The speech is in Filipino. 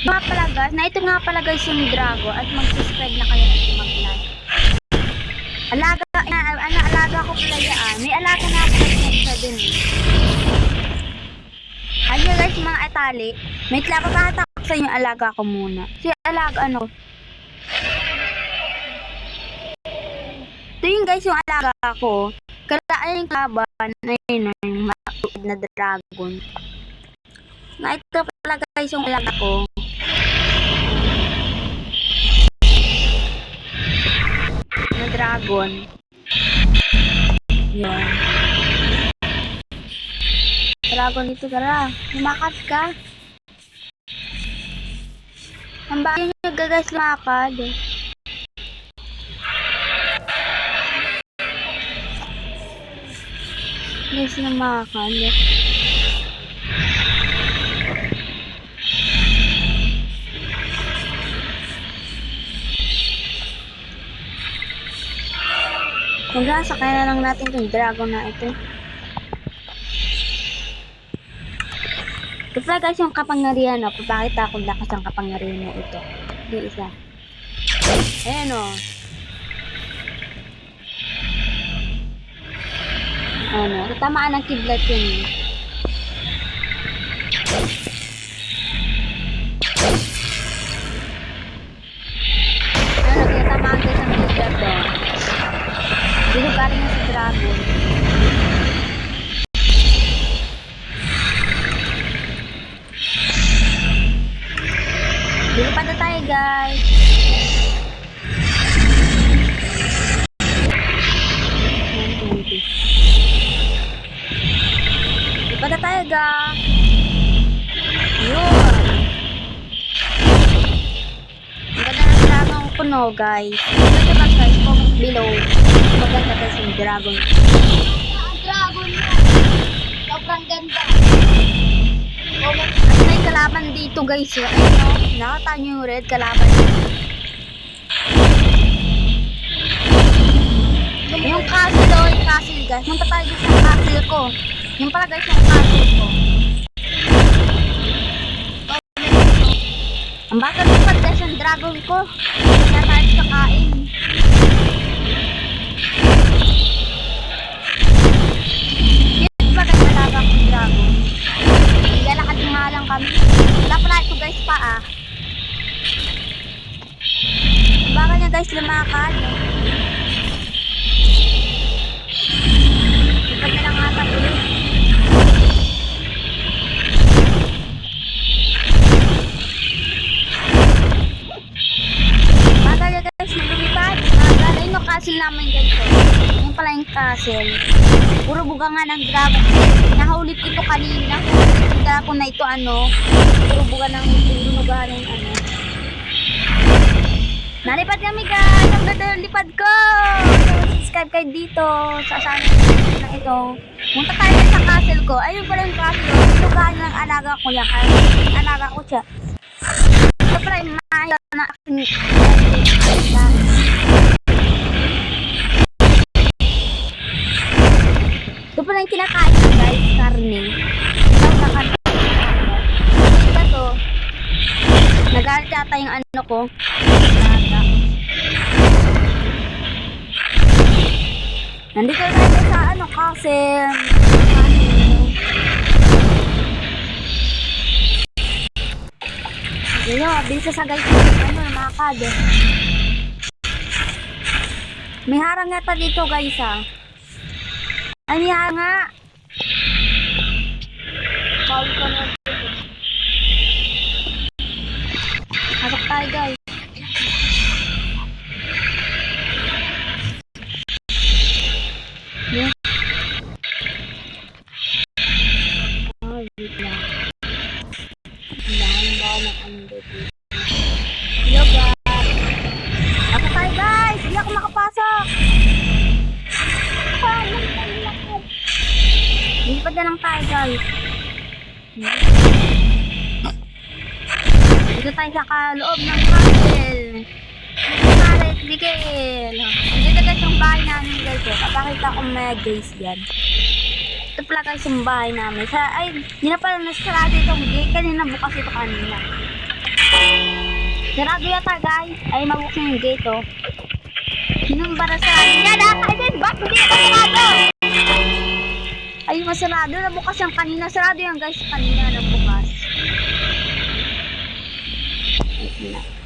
Nga pala guys, na ito nga pala guys yung drago at mag-subscribe na kayo at mag-like. Alaga, na, ano, alaga ko pala yan. May alaga na ako sa din. Ano guys, mga atali, may klapapata ko sa inyo alaga ko muna. Si alaga ano? Ito yung guys yung alaga ko. Kailangan yung kaban na yun yung matuod na dragon. Na ito pala guys yung alaga ko. Dragon. Yan. Dragon dito tara. Lumakad ka. Ang bagay niya guys lumakad. Guys lumakad. Magsasakay na lang natin itong dragon na ito. Pala guys yung kapangyarihan na. Papakita ko lakas ang kapangyarihan na ito. Yung isa. Ayan o. Ano, tatamaan ng kidlat yun. Na. Dito pa na tayo guys. Yun. Ang ganda ng dragon kuno guys. Ito ba guys, comment below. Maganda dragon. Dragon kalaban dito guys. eh. Ayun o. Nakata nyo yung red kalaban. Yung castle o, yung castle guys. Punta tayo dito sa castle ko. Yung pala guys yung castle ko. Ang bata lipad guys yung dragon ko. Kaya tayo sa kain. Pala ito guys pa ah. Baka niya guys lumakad. Ipag na lang ata ulit. Bagal niya guys na lumipad. Bagal. Ayun yung castle namin guys. oh. Yung pala yung castle. Puro buga nga ng dragon. Nahulip ito kanina. Yung dragon na ito ano. Puro buga ng binunugahan ng ano. Nalipad kami guys. Ang ganda ng lipad ko. Subscribe kayo dito sa saan na ito. Punta tayo sa castle ko. Ayun pala yung castle. Binugahan ng alaga ko yan. Alaga ko siya. Ito pala yung mahal na aking yung kinakain ko guys, karne. Na karne. Ito to. Nagalit yata yung ano ko. Alaga. Nandito na tayo sa ano, castle. Yun yung, bisa sa guys, ano, makakad. May harang yata dito guys ah. Harang nga. Lipad na lang tayo guys. Dito tayo sa kaloob ng castle. Maret, Miguel. Dito guys yung bahay namin guys. Oh. Papakita ko mga guys yan. Ito pala guys yung bahay namin. Sa, ay, hindi na pala nasarado itong gate. Kanina bukas ito kanina. Sarado yata guys. Ay, mabuksan yung gate oh. Sinong bara sarado? Yan ah! Ay! Ba't hindi ako sarado? hindi pa sarado. Nabukas yung kanina. Sarado yan guys. Kanina nabukas. Wait.